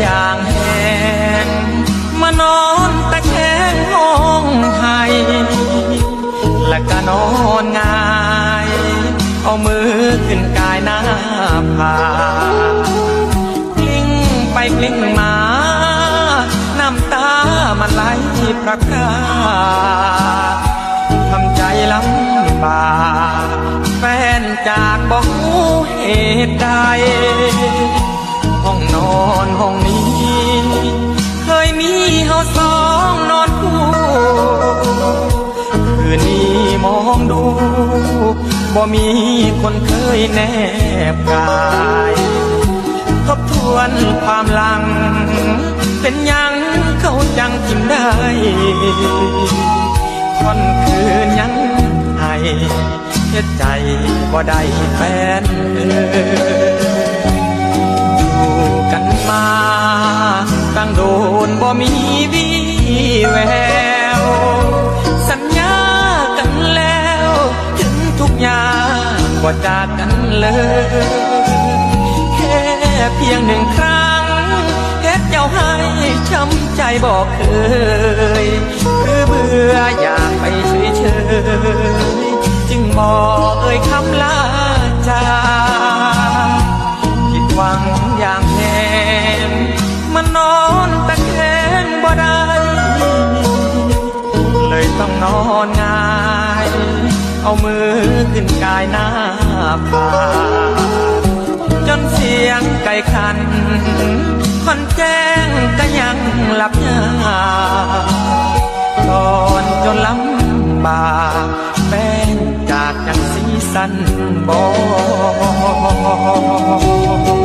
อย่างแห้งมานอนตะแคงห้องไห้และก็นอนงาย เอามือขึ้นกายหน้าผากลิ้งไปกลิ้งมา น้ำตามันไหลพระกาทำใจลำบากแฟนจากบอกเหตุใด นอนห้องนี้ เคยมีเฮาสองนอนคู่คืนนี้มองดู บ่มีคนเคยแนบกายทบทวนความหลัง เป็นยังเขาจังทิมได้ค่อนคืนยังให้เฮ็ดใจบ่ได้แฟนเออ นบ่มีวี่แวว สัญญากันแล้ว ถึงทุกอย่างบ่จากกันเลย แค่เพียงหนึ่งครั้งเฮ็ดเจ้าให้ช้ำใจบอกเคย คือเบื่ออยากไปเฉยๆจึงบอก นอนงาย เอามือขึ้นกายหน้าผาจนเสียงไก่ขันคอนแจ้งก็ยังหลับยาตอนจนลำบากแฟนจากจังสีสันบออ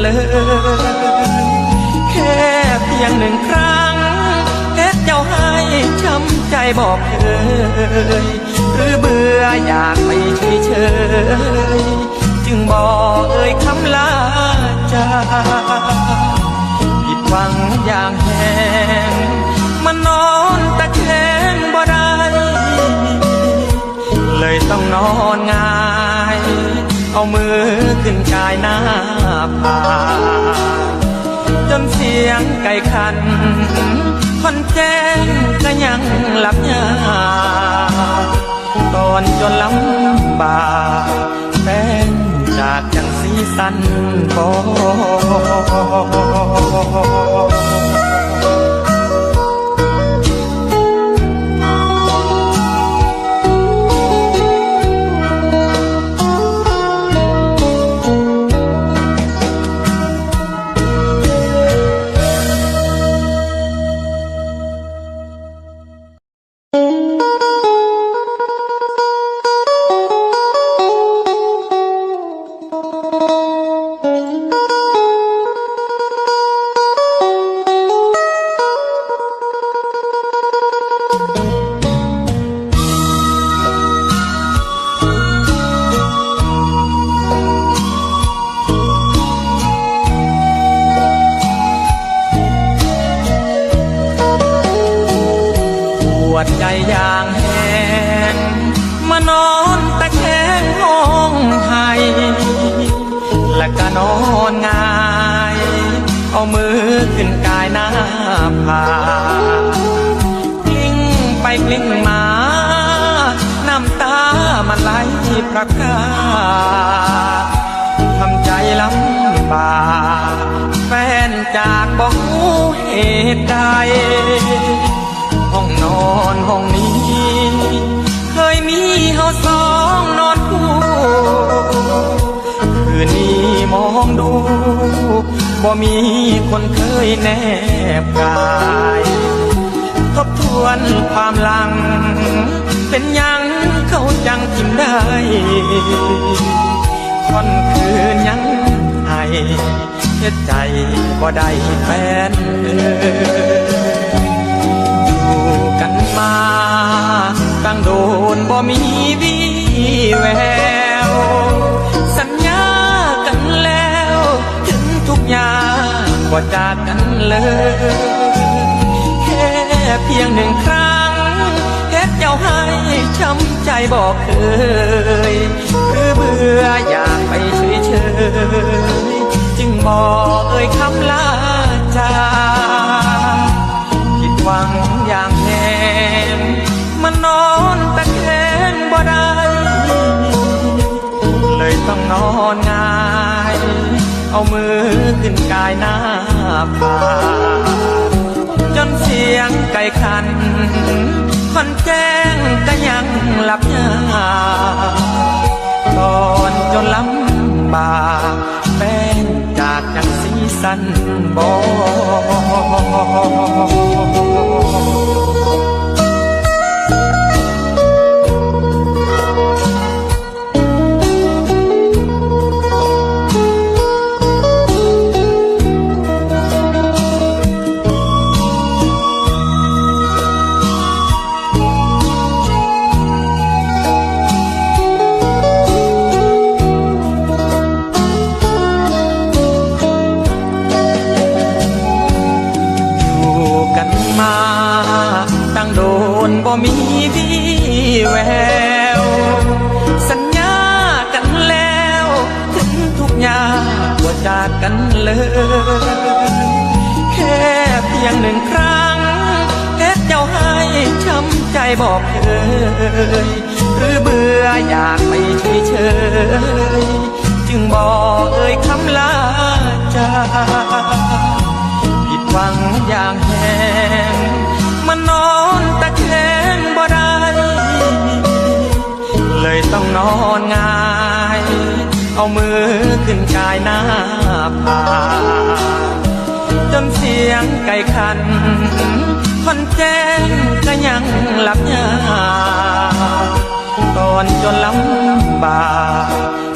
เลยแค่เพียงหนึ่งครั้งเฮ็ดเจ้าให้ช้ำใจบอกเคยหรือเบื่ออยากไปเฉยๆจึงบอกเอ่ยคำลาจาผิดหวังอย่างแห้งมันนอนตะแคงบ่ได้เลยต้องนอนงาย เอามือขึ้นกายหน้าผาจนเสียงไก่ขันคอนแจ้งก็ยังหลับยาตอนจนลำบากแฟนจากจังสีสันบอ ดใจอย่างแห้งมานอนตะแคงห้องไห้และก็นอนงาย เอามือขึ้นกายหน้าผากลิ้งไปกลิ้งมา น้ำตามันไหลพระกาทำใจลำบากแฟนจากบอกเหตุใด ห้องนอนห้องนี้ เคยมีเฮาสองนอนคู่คืนนี้มองดูบ่มีคนเคยแนบกายทบทวนความหลัง เป็นยังเขาจังกินได้คนคืนยังให้เฮ็ดใจบ่ได้แฟนเออ มาตั้งโดนบ่มีวีแวว สัญญากันแล้ว ถึงทุกอย่างบ่จากกันเลย แค่เพียงหนึ่งครั้งเฮ็ดเจ้าให้ช้ำใจบอกเคยคือเบื่ออยากไปเฉยๆจึงบอกเอ่ยคำลาจา เอามือขึ้นกายหน้าผาจนเสียงไก่ขันคนแจ้งก็ยังหลับยาก่อนจนลำบากแป้งจากจังสีสันบอ นบ่มีวี่แวว สัญญากันแล้ว ถึงทุกอย่างว่าจากกันเลย แค่เพียงหนึ่งครั้งเฮ็ดเจ้าให้ช้ำใจบอกเคยหรือเบื่ออยากไปเฉยๆจึงบอกเอ่ยคำลาจาผิดหวังอย่างแหง เลยต้องนอนงาย เอามือขึ้นกายหน้าผาจนเสียงไก่ขัน คนแจ้งก็ยังหลับยาก่อนจนลำบาก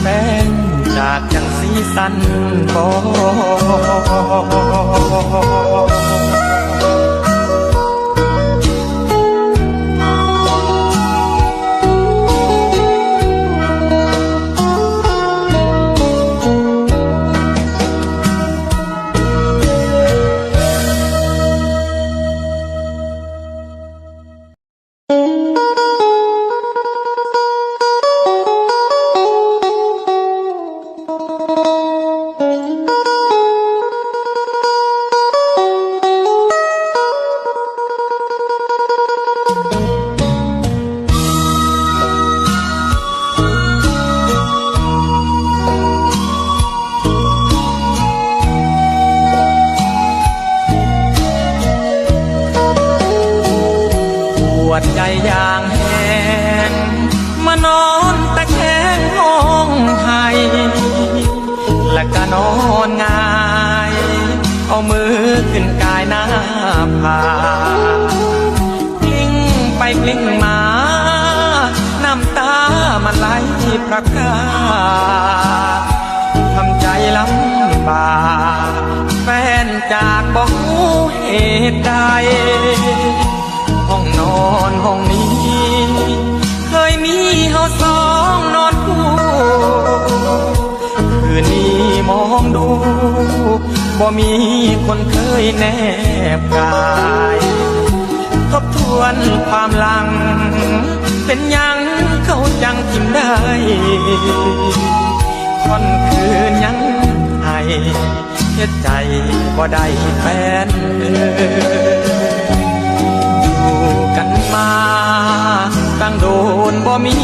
แฟนจากจังสีสันบอ ป และก็นอนงาย เอามือขึ้นกายหน้าผากลิ้งไปกลิ้งมา น้ำตามันไหลพระกาทำใจลำบากแฟนจากบอกเหตุใดห้องนอนห้องนี้ มองดู บ่มีคนเคยแนบกาย ทบทวนความหลัง เป็นยังเขาจังกินได้ คนคืนยังให้เฮ็ดใจบ่ได้แฟนเอยอยู่กันมาตั้งโดนบ่มี